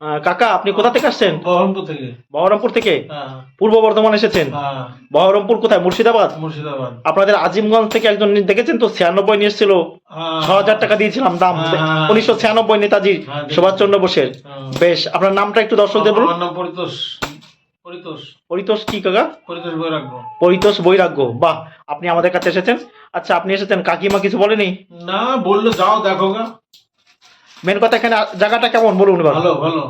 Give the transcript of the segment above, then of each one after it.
কাকা আপনি কোথা থেকে আসছেন? বহরমপুর থেকে। বহরমপুর থেকে? হ্যাঁ। পূর্ব বর্ধমান এসেছেন? হ্যাঁ। বহরমপুর কোথায়? মুর্শিদাবাদ? মুর্শিদাবাদ। আপনাদের আজিমগঞ্জ থেকে একজন দেখেছেন তো? ছিয়ানব্বই নিয়ে এসেছিল। হ্যাঁ, ছ হাজার টাকা দিয়েছিলাম দাম। উনিশশো ছিয়ানব্বই নেতাজি সুভাষচন্দ্র বোসের। বেশ আপনার নামটা একটু দর্শকদের বলুন। নাম পরিতোষ। পরিতোষ। পরিতোষ কি কাকা? পরিতোষ বৈরাগ্য। পরিতোষ বৈরাগ্য। বাহ আপনি আমাদের কাছে এসেছেন। আচ্ছা আপনি এসেছেন। কাকিমা কিছু বলেনি? না বলল যাও দেখো গা। মেন কথা এখানে জায়গাটা কেমন বলুন ভালো ভালো।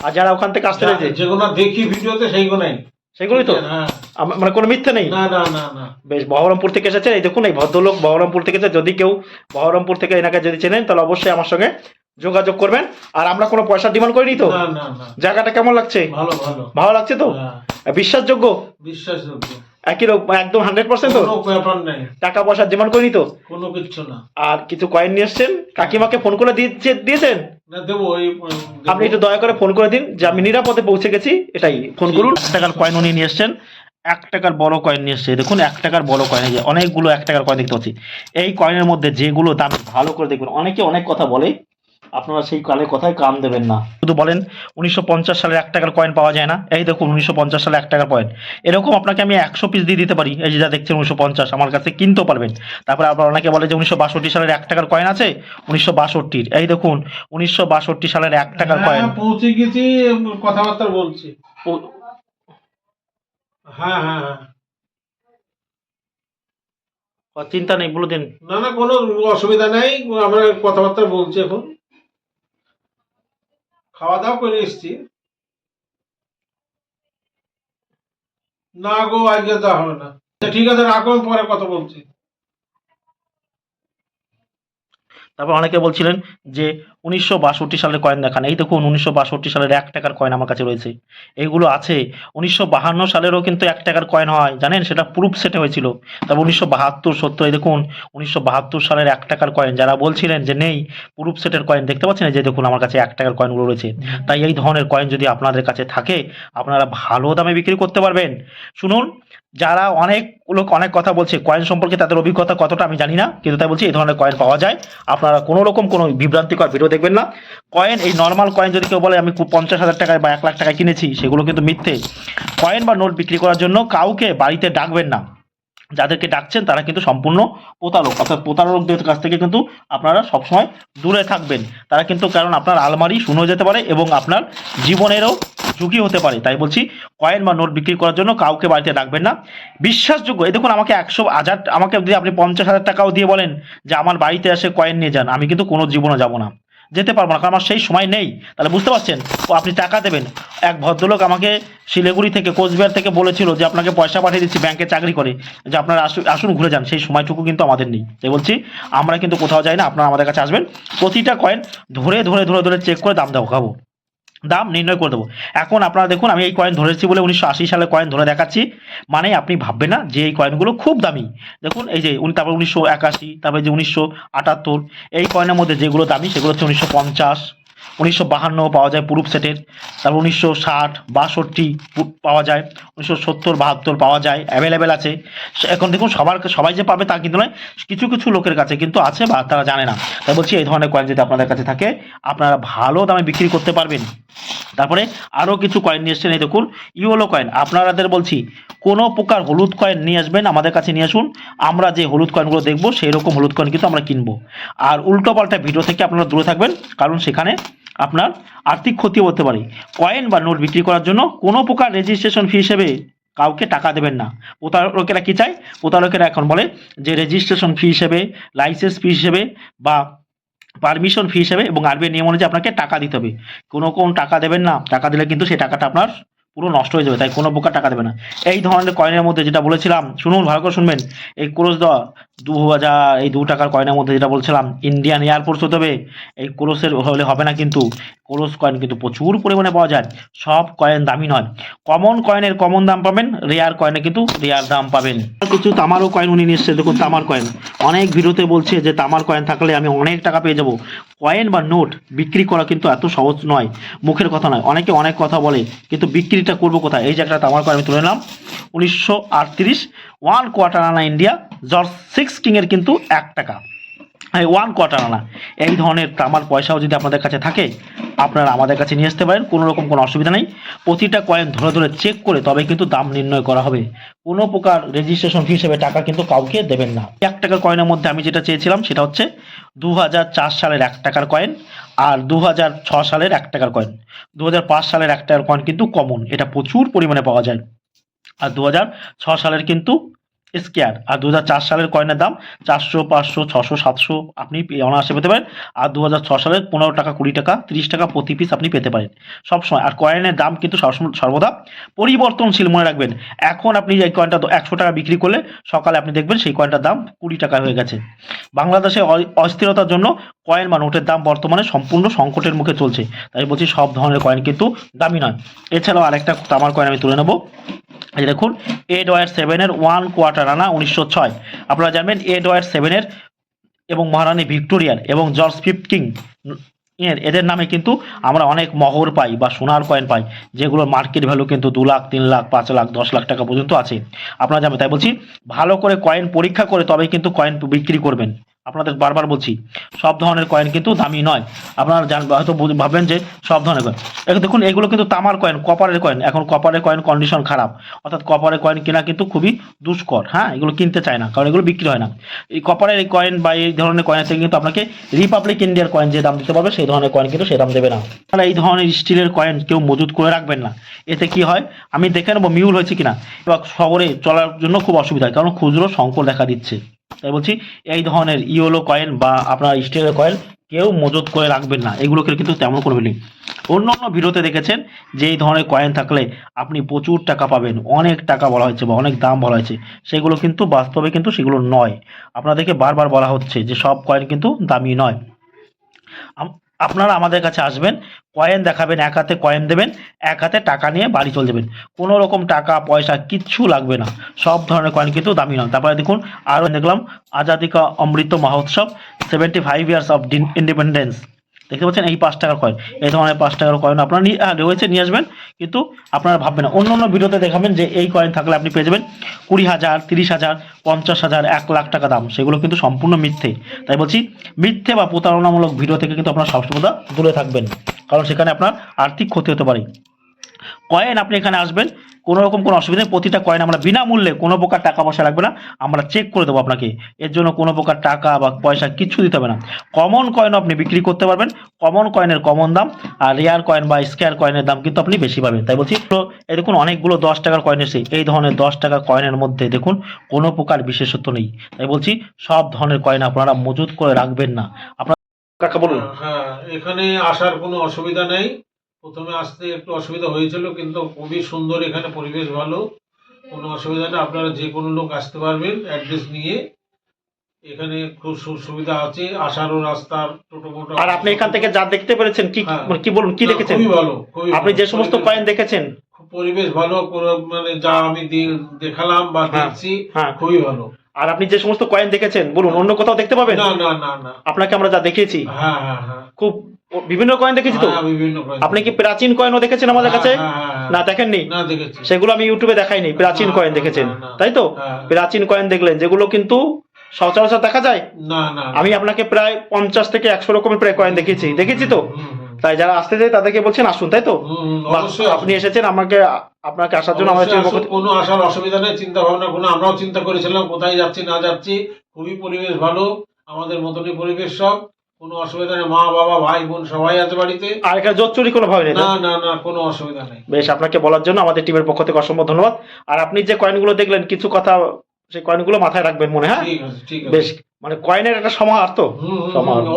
আর যারা ওখান থেকে আসতে রয়েছে যেগুলো দেখি ভিডিওতে সেইগুলোই। সেগুলোই তো? হ্যাঁ। মানে কোনো মিথ্যে নেই? না না না না। বেশ বহরমপুর থেকে এসেছে এই দেখুন এই ভদ্রলোক বহরমপুর থেকে এসেছে যদি কেউ বহরমপুর থেকে এনাকে যদি চেনেন তাহলে অবশ্যই আমার সঙ্গে যোগাযোগ করবেন। আর আমরা কোনো পয়সা ডিমান্ড করিনি তো? জায়গাটা কেমন লাগছে? ভালো ভালো। ভালো লাগছে তো? হ্যাঁ, বিশ্বাসযোগ্য? বিশ্বাসযোগ্য। একই রকম একদম হান্ড্রেড পার্সেন্ট তো? টাকা পয়সা ডিমান্ড করিনি তো? কোনো কিচ্ছু না। আর কিছু কয়েন নিয়ে এসছেন? কাকিমাকে ফোন করে দিয়েছে দিয়েছেন। আপনি একটু দয়া করে ফোন করে দিন যে আমি নিরাপদে পৌঁছে গেছি এটাই। ফোন করুন। এক টাকার কয়েন উনি নিয়ে এসছেন। এক টাকার বড় কয়েন নিয়ে এসছে। দেখুন এক টাকার বড় কয়েন যে অনেকগুলো এক টাকার কয়েন দেখতে পাচ্ছি। এই কয়েনের মধ্যে যেগুলো দাম ভালো করে দেখবেন। অনেকে অনেক কথা বলে আপনারা সেই কালে কথায় কাম দেবেন না। শুধু বলেন উনিশশো পঞ্চাশ সালের এক টাকার কয়েন পাওয়া যায় না। এই দেখুন উনিশশো পঞ্চাশ সালে এক টাকার কয়েন এরকম আপনাকে আমি একশো পিস দিয়ে দিতে পারি। এই যে যা দেখছেন উনিশশো পঞ্চাশ আমার কাছে কিনতেও পারবেন। তারপরে আপনার অনেকে বলে যে উনিশশো বাষট্টি সালের এক টাকার কয়েন আছে উনিশশো বাষট্টির। এই দেখুন উনিশশো বাষট্টি সালের এক টাকার কয়েন হ্যাঁ, পৌঁছে গেছি কথাবার্তা বলছি। হ্যাঁ হ্যাঁ হ্যাঁ। চিন্তা নেই বলে দিন। না না কোনো অসুবিধা নেই আমরা কথাবার্তা বলছি এখন। খাওয়া দাওয়া করে এসছি। না গো আজকে দেওয়া হবে না। আচ্ছা, ঠিক আছে রাখো পরে কথা বলছি। তারপর অনেকে বলছিলেন যে উনিশশো বাষট্টি সালের কয়েন দেখান। এই দেখুন, উনিশশো বাষট্টি সালের এক টাকার কয়েন আমার কাছে রয়েছে। এইগুলো আছে। উনিশশো বাহান্ন সালেরও কিন্তু এক টাকার কয়েন হয়। জানেন? সেটা প্রুফ সেটে হয়েছিল। তারপর উনিশশো বাহাত্তর, সত্তর, এই দেখুন, উনিশশো বাহাত্তর সালের এক টাকার কয়েন। যারা বলছিলেন যে নেই প্রুফ সেটের কয়েন দেখতে পাচ্ছেন? যে দেখুন, আমার কাছে এক টাকার কয়েনগুলো রয়েছে। তাই এই ধরনের কয়েন যদি আপনাদের কাছে থাকে, আপনারা ভালো দামে বিক্রি করতে পারবেন। শুনুন যারা অনেক লোক অনেক কথা বলছে কয়েন সম্পর্কে তাদের অভিজ্ঞতা কতটা আমি জানি না, কিন্তু তাই বলছি এই ধরনের কয়েন পাওয়া যায়। আপনারা কোনো রকম কোনো বিভ্রান্তিকর ভিডিও দেখবেন না। কয়েন এই নর্মাল কয়েন যদি কেউ বলে, আমি পঞ্চাশ হাজার টাকায় বা এক লাখ টাকায় কিনেছি সেগুলো কিন্তু মিথ্যে। কয়েন বা নোট বিক্রি করার জন্য কাউকে বাড়িতে ডাকবেন না। যাদেরকে ডাকছেন, তারা কিন্তু সম্পূর্ণ প্রতারক। অর্থাৎ প্রতারকদের কাছ থেকে কিন্তু আপনারা সবসময় দূরে থাকবেন। তারা কিন্তু কারণ আপনার আলমারি শুনো যেতে পারে এবং আপনার জীবনেরও ঝুঁকি হতে পারে। তাই বলছি, কয়েন বা নোট বিক্রি করার জন্য কাউকে বাড়িতে রাখবেন না। বিশ্বাসযোগ্য, এই দেখুন আমাকে একশো হাজার, আমাকে যদি আপনি পঞ্চাশ হাজার টাকাও দিয়ে বলেন যে আমার বাড়িতে এসে কয়েন নিয়ে যান, আমি কিন্তু কোনো জীবনে যাব না। যেতে পারব না, কারণ আমার সেই সময় নেই। তাহলে বুঝতে পারছেন? আপনি টাকা দেবেন। এক ভদ্রলোক আমাকে শিলিগুড়ি থেকে, কোচবিহার থেকে বলেছিল যে আপনাকে পয়সা পাঠিয়ে দিচ্ছি, ব্যাংকে চাকরি করে, যে আপনারা আসুন ঘুরে যান। সেই সময়টুকু কিন্তু আমাদের নেই। তাই বলছি, আমরা কিন্তু কোথাও যাই না, আপনারা আমাদের কাছে আসবেন। প্রতিটা কয়েন ধরে ধরে ধরে ধরে চেক করে দাম দেখাবো দাম নির্ণয় করে দেবো। এখন আপনারা দেখুন, আমি এই কয়েন ধরেছি বলে উনিশশো আশি সালে কয়েন ধরে দেখাচ্ছি। মানে আপনি ভাববেন না যে এই কয়েনগুলো খুব দামি। দেখুন, এই যে উনি তারপর উনিশশো একাশি, তারপরে যে উনিশশো আটাত্তর, এই কয়েনের মধ্যে যেগুলো দামি সেগুলো হচ্ছে উনিশশো পঞ্চাশ। উনিশশো পাওয়া যায় পুরুপ সেটের। তারপর উনিশশো ষাট, বাষট্টি পাওয়া যায়। উনিশশো সত্তর, বাহাত্তর পাওয়া যায়। অ্যাভেলেবেল আছে। এখন দেখুন সবার সবাই যে পাবে তা কিন্তু নয়, কিছু কিছু লোকের কাছে কিন্তু আছে বা তারা জানে না। তাই বলছি এই ধরনের কয়েন যদি আপনাদের কাছে থাকে, আপনারা ভালো দামে বিক্রি করতে পারবেন। তারপরে আরও কিছু কয়েন নিয়ে এসছেন। এই দেখুন ইওলো কয়েন আপনাদের বলছি, কোনো প্রকার হলুদ কয়েন নিয়ে আসবেন, আমাদের কাছে নিয়ে আসুন। আমরা যে হলুদ কয়েনগুলো দেখব সেই রকম হলুদ কয়েন কিন্তু আমরা কিনবো। আর উল্টোপাল্টা ভিডিও থেকে আপনারা দূরে থাকবেন, কারণ সেখানে আপনার আর্থিক ক্ষতি হতে পারে। কয়েন বা নোট বিক্রি করার জন্য কোনো প্রকার রেজিস্ট্রেশন ফি হিসেবে কাউকে টাকা দেবেন না। প্রতারকেরা কি চায়? প্রতারকেরা এখন বলে যে রেজিস্ট্রেশন ফি হিসেবে লাইসেন্স ফি হিসেবে বা পারমিশন ফি হিসেবে এবং আরবিআই নিয়ম অনুযায়ী আপনাকে টাকা দিতে হবে। কোনো কোন টাকা দেবেন না, টাকা দিলে কিন্তু সেই টাকাটা আপনার পুরো নষ্ট হয়ে যাবে, তাই কোনো প্রকার টাকা দেবে না। এই ধরনের কয়েনের মধ্যে যেটা বলেছিলাম, শুনুন, ভালো করে শুনবেন, এই ক্রোশ দেওয়া দু হাজার এই দু টাকার কয়েনের মধ্যে যেটা বলছিলাম ইন্ডিয়ান এয়ারফোর্স হতে হবে। এই ক্রোশের হলে হবে না কিন্তু ক্রোশ কয়েন কিন্তু প্রচুর পরিমাণে পাওয়া যায়। সব কয়েন দামি নয়। কমন কয়েনের কমন দাম পাবেন রেয়ার কয়েনে কিন্তু রেয়ার দাম পাবেন। কিছু তামারও কয়েন উনি এসছে দেখুন তামার কয়েন অনেক ভিডিওতে বলছে যে তামার কয়েন থাকলে আমি অনেক টাকা পেয়ে যাব। কয়েন বা নোট বিক্রি করা কিন্তু এত সহজ নয়, মুখের কথা নয়। অনেকে অনেক কথা বলে, কিন্তু বিক্রিটা করব কোথায়? এই যে একটা তামার কয়েন আমি তুলে নিলাম। উনিশশো আটত্রিশ one quarter anna India George six কিংয়ের কিন্তু এক টাকা। ওয়ান কোয়ার্টার আনা। এই ধরনের তামার পয়সাও যদি আপনাদের কাছে থাকে, আপনারা আমাদের কাছে নিয়ে আসতে পারেন, কোনো রকম কোনো অসুবিধা নেই। প্রতিটা কয়েন ধরে ধরে চেক করে তবে কিন্তু দাম নির্ণয় করা হবে। কোনো প্রকার রেজিস্ট্রেশন ফি হিসেবে টাকা কিন্তু কাউকে দেবেন না। এক টাকার কয়েনের মধ্যে আমি যেটা চেয়েছিলাম, সেটা হচ্ছে দু হাজার চার সালের এক টাকার কয়েন আর দু সালের এক টাকার কয়েন দু হাজার পাঁচ সালের এক টাকার কয়েন কিন্তু কমন এটা প্রচুর পরিমাণে পাওয়া যায়। আর দু সালের কিন্তু স্কেয়ার। আর দু হাজার চার সালের কয়েনের দাম চারশো, পাঁচশো, ছশো, সাতশো আপনি অনায়াসে পেতে পারেন। আর দু সালের পনেরো টাকা, কুড়ি টাকা, তিরিশ টাকা প্রতি পিস আপনি পেতে পারেন। সবসময় আর কয়েনের দাম কিন্তু সর্বদা পরিবর্তনশীল মনে রাখবেন। এখন আপনি এই কয়েনটা একশো টাকা বিক্রি করলে সকালে আপনি দেখবেন সেই কয়েনটার দাম কুড়ি টাকা হয়ে গেছে। বাংলাদেশে অস্থিরতার জন্য কয়েন বা নোটের দাম বর্তমানে সম্পূর্ণ সংকটের মুখে চলছে। তাই বলছি সব ধরনের কয়েন কিন্তু দামি নয়। এছাড়াও আরেকটা তামার কয়েন আমি তুলে নেব। দেখুন এড ওয়ার সেভেনের ওয়ান কোয়ার্টার আনা উনিশশো ছয়। আপনারা জানবেন এডওয়ার্ড সেভেনের এবং মহারানী ভিক্টোরিয়ার এবং জর্জ ফিফকিং এর, এদের নামে কিন্তু আমরা অনেক মহর পাই বা সোনার কয়েন পাই, যেগুলোর মার্কেট ভ্যালু কিন্তু দু লাখ, তিন লাখ, পাঁচ লাখ, দশ লাখ টাকা পর্যন্ত আছে। আপনারা জানবেন, তাই বলছি, ভালো করে কয়েন পরীক্ষা করে তবে কিন্তু কয়েন বিক্রি করবেন। আপনাদের বারবার বলছি, সব ধরনের কয়েন কিন্তু দামি নয়। আপনারা জান, হয়তো ভাববেন যে সব ধরনের কয়েন এখন দেখুন, এগুলো কিন্তু তামার কয়েন কপারের কয়েন এখন কপারের কয়েন কন্ডিশন খারাপ। অর্থাৎ কপারের কয়েন কেনা কিন্তু খুবই দুষ্কর হ্যাঁ? এগুলো কিনতে চায় না, কারণ এগুলো বিক্রি হয় না। এই কপারের এই কয়েন বা এই ধরনের কয়েন থেকে কিন্তু আপনাকে রিপাবলিক ইন্ডিয়ার কয়েন যে দাম দিতে পারবে, সেই ধরনের কয়েন কিন্তু সে দাম দেবে না। তাহলে এই ধরনের স্টিলের কয়েন কেউ মজুত করে রাখবেন না। এতে কি হয়? আমি দেখে নেব মিউল হয়েছে কিনা? এবার শহরে চলার জন্য খুব অসুবিধা হয়, কারণ খুচরো সংকট দেখা দিচ্ছে। তাই বলছি, এই ধরনের ইওলো কয়েন বা আপনার স্টিলের কয়েন কেউ মজুত করে রাখবেন না। এগুলোকে কিন্তু তেমন করবেন অন্য অন্য ভিডিওতে দেখেছেন যে এই ধরনের কয়েন থাকলে আপনি প্রচুর টাকা পাবেন। অনেক টাকা বলা হয়েছে বা অনেক দাম বলা হয়েছে। সেগুলো কিন্তু বাস্তবে কিন্তু সেগুলো নয়। আপনাদেরকে বারবার বলা হচ্ছে যে সব কয়েন কিন্তু দামি নয়। আপনারা আমাদের কাছে আসবেন, কয়েন দেখাবেন, এক হাতে কয়েন দেবেন, এক হাতে টাকা নিয়ে বাড়ি চলে যাবেন। কোনো রকম টাকা, পয়সা কিচ্ছু লাগবে না। সব ধরনের কয়েন কিন্তু দামি নয়। তারপরে দেখুন আরও দেখলাম Azadi ka Amrit Mahotsav seventy five years of independence দেখতে পাচ্ছেন এই পাঁচ টাকার কয়েন এই ধরনের পাঁচ টাকার কয়েন আপনারা নিয়ে রয়েছে, নিয়ে আসবেন, কিন্তু আপনারা ভাববেন অন্য অন্য ভিডিওতে দেখাবেন যে এই কয়েন থাকলে আপনি পেয়ে যাবেন কুড়ি হাজার, তিরিশ হাজার, পঞ্চাশ হাজার, এক লাখ টাকা দাম। সেগুলো কিন্তু সম্পূর্ণ মিথ্যে। তাই বলছি, মিথ্যে বা প্রতারণামূলক ভিডিও থেকে কিন্তু আপনারা সবসময় দূরে থাকবেন। কারণ সেখানে আপনার আর্থিক ক্ষতি হতে পারে। কয়েন আপনি এখানে আসবেন কোনো রকম কোনো অসুবিধা নেই প্রতিটা কয়েন আমরা বিনামূল্যে কোনো প্রকার টাকা পয়সা লাগবে না আমরা চেক করে দেবো আপনাকে। এর জন্য কোনো প্রকার টাকা বা পয়সা কিচ্ছু দিতে হবে না। কমন কয়েন আপনি বিক্রি করতে পারবেন কমন কয়েনের কমন দাম আর রেয়ার কয়েন বা স্কোয়ার কয়েনের দাম কিন্তু আপনি বেশি পাবেন। তাই বলছি তো এই দেখুন অনেকগুলো দশ টাকার কয়েন এসে এই ধরনের দশ টাকার কয়েনের মধ্যে দেখুন কোনো প্রকার বিশেষত্ব নেই। তাই বলছি সব ধরনের কয়েন আপনারা মজুত করে রাখবেন না। আপনার কাকা বলুন। হ্যাঁ এখানে আসার কোনো অসুবিধা নেই। প্রথমে আসতে একটু অসুবিধা হয়েছিল কিন্তু খুবই সুন্দর এখানে পরিবেশ ভালো। কোনো অসুবিধা নেই আপনারা যে কোনো লোক আসতে পারবেন অ্যাড্রেস নিয়ে। এখানে খুব সুবিধা আছে আসারও রাস্তার টোটো মোটো আর আপনি এখান থেকে যা দেখতে পেরেছেন কি হ্যাঁ। মানে কি বলুন কি না, দেখেছেন? খুবই ভালো আপনি যে সমস্ত কয়েন দেখেছেন? পরিবেশ ভালো মানে যা আমি দেখালাম বা হ্যাঁ। দেখছি হ্যাঁ। খুবই ভালো। আর আপনি যে সমস্ত কয়েন দেখেছেন বলুন অন্য কোথাও দেখতে পাবেন? না না না না। আপনাকে আমরা যা দেখিয়েছি। হ্যাঁ হ্যাঁ হ্যাঁ। খুব বিভিন্ন কয়েন দেখেছি তো? হ্যাঁ, আপনি কি প্রাচীন কয়েনও দেখেছেন আমাদের হ্যাঁ, কাছে? হ্যাঁ। না দেখেননি? সেগুলো আমি ইউটিউবে দেখাইনি প্রাচীন কয়েন দেখেছেন। তাই তো। প্রাচীন কয়েন দেখলেন যেগুলো কিন্তু সচরাচর দেখা যায়? আমি আপনাকে প্রায় পঞ্চাশ থেকে একশো রকমের প্রায় কয়েন দেখেছি। দেখেছি তো? তাই যারা আসতে চায় তাদেরকে বলছেন আসুন তাই তো? আপনি এসেছেন আমাকে আপনাকে আসার জন্য আমাদের কোনো আসার অসুবিধা নেই চিন্তা ভাবনা কোনো আমরাও চিন্তা করেছিলাম কোথায় যাচ্ছি না যাচ্ছি খুবই পরিবেশ ভালো আমাদের মতনই পরিবেশ সব। কোনো অসুবিধা নেই মা বাবা ভাই বোন সবাই আছে বাড়িতে। আর এখানে জোর কোনো নেই না না না কোনো অসুবিধা নেই। বেশ আপনাকে বলার জন্য আমাদের টিমের পক্ষ থেকে অসংখ্য ধন্যবাদ। আর আপনি যে কয়েনগুলো দেখলেন কিছু কথা সেই কয়েনগুলো মাথায় রাখবেন মনে হ্যাঁ? বেশ মানে কয়েনের একটা সমাহার তো।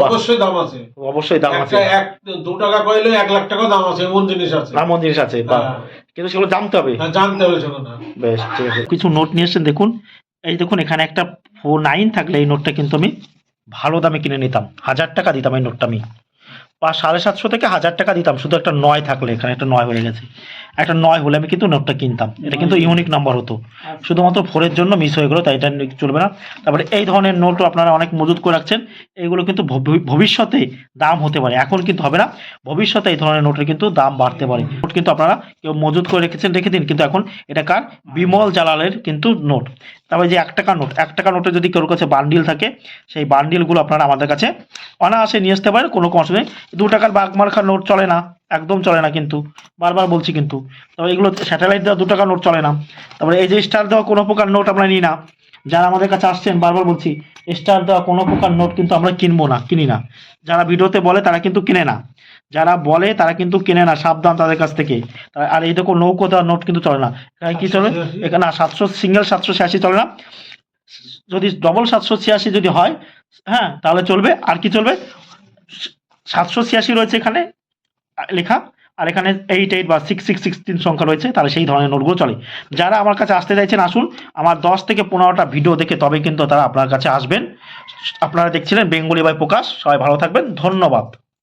অবশ্যই দাম আছে। অবশ্যই দাম আছে। এক দু টাকা কইলে এক লাখ টাকা দাম আছে এমন জিনিস আছে। এমন জিনিস আছে হ্যাঁ, কিন্তু সেগুলো জানতে হবে। হ্যাঁ, জানতে হবে না। বেশ ঠিক আছে। কিছু নোট নিয়ে এসেছেন দেখুন। এই দেখুন এখানে একটা ফোর নাইন থাকলে এই নোটটা কিন্তু আমি ভালো দামে কিনে নিতাম। হাজার টাকা দিতাম এই নোটটা আমি। বা সাড়ে সাতশো থেকে হাজার টাকা দিতাম। শুধু একটা নয় থাকলে এখানে, একটা নয় হয়ে গেছে। একটা নয় হলে আমি কিন্তু নোটটা কিনতাম। এটা কিন্তু ইউনিক নাম্বার হতো। শুধুমাত্র ফোরের জন্য মিস হয়ে গেলো তাই এটা চলবে না। তারপরে এই ধরনের নোটও আপনারা অনেক মজুত করে রাখছেন। এগুলো কিন্তু ভবিষ্যতে দাম হতে পারে। এখন কিন্তু হবে না। ভবিষ্যতে এই ধরনের নোটের কিন্তু দাম বাড়তে পারে। নোট কিন্তু আপনারা কেউ মজুত করে রেখেছেন রেখে দিন। কিন্তু এখন এটা কার? বিমল জালালের কিন্তু নোট তারপরে যে এক টাকা নোট এক টাকা নোটে যদি কারোর কাছে বান্ডিল থাকে সেই বান্ডিলগুলো আপনারা আমাদের কাছে অনায়াসে নিয়ে আসতে পারেন। কোনো অসুবিধা নেই। দু টাকার বাগমার্কার নোট চলে না। একদম চলে না কিন্তু, বারবার বলছি কিন্তু। তবে এগুলো স্যাটেলাইট দেওয়া দু টাকা নোট চলে না। তারপরে এই যে স্টার দেওয়া কোনো প্রকার নোট আমরা নিই না। যারা আমাদের কাছে আসছেন, বারবার বলছি স্টার দেওয়া কোনো প্রকার নোট কিন্তু আমরা কিনবো না, কিনি না। যারা ভিডিওতে বলে, তারা কিন্তু কিনে না। যারা বলে, তারা কিন্তু কিনে না, সাবধান তাদের কাছ থেকে। আর এই দেখো নৌকো দেওয়া নোট কিন্তু চলে না। এখানে কি চলে? এখানে সাতশো সিঙ্গেল সাতশো ছিয়াশি চলে না। যদি ডবল সাতশো ছিয়াশি যদি হয় হ্যাঁ তাহলে চলবে। আর কি চলবে? সাতশো ছিয়াশি রয়েছে এখানে। লেখা। আর এখানে এইট এইট বা সিক্স সিক্স সিক্সটিন সংখ্যা রয়েছে, তাহলে সেই ধরনের নোটগুলো চলে। যারা আমার কাছে আসতে চাইছেন, আসুন। আমার দশ থেকে পনেরোটা ভিডিও দেখে তবে কিন্তু তারা আপনার কাছে আসবেন। আপনারা দেখছিলেন বেঙ্গলি বাই প্রকাশ। সবাই ভালো থাকবেন। ধন্যবাদ।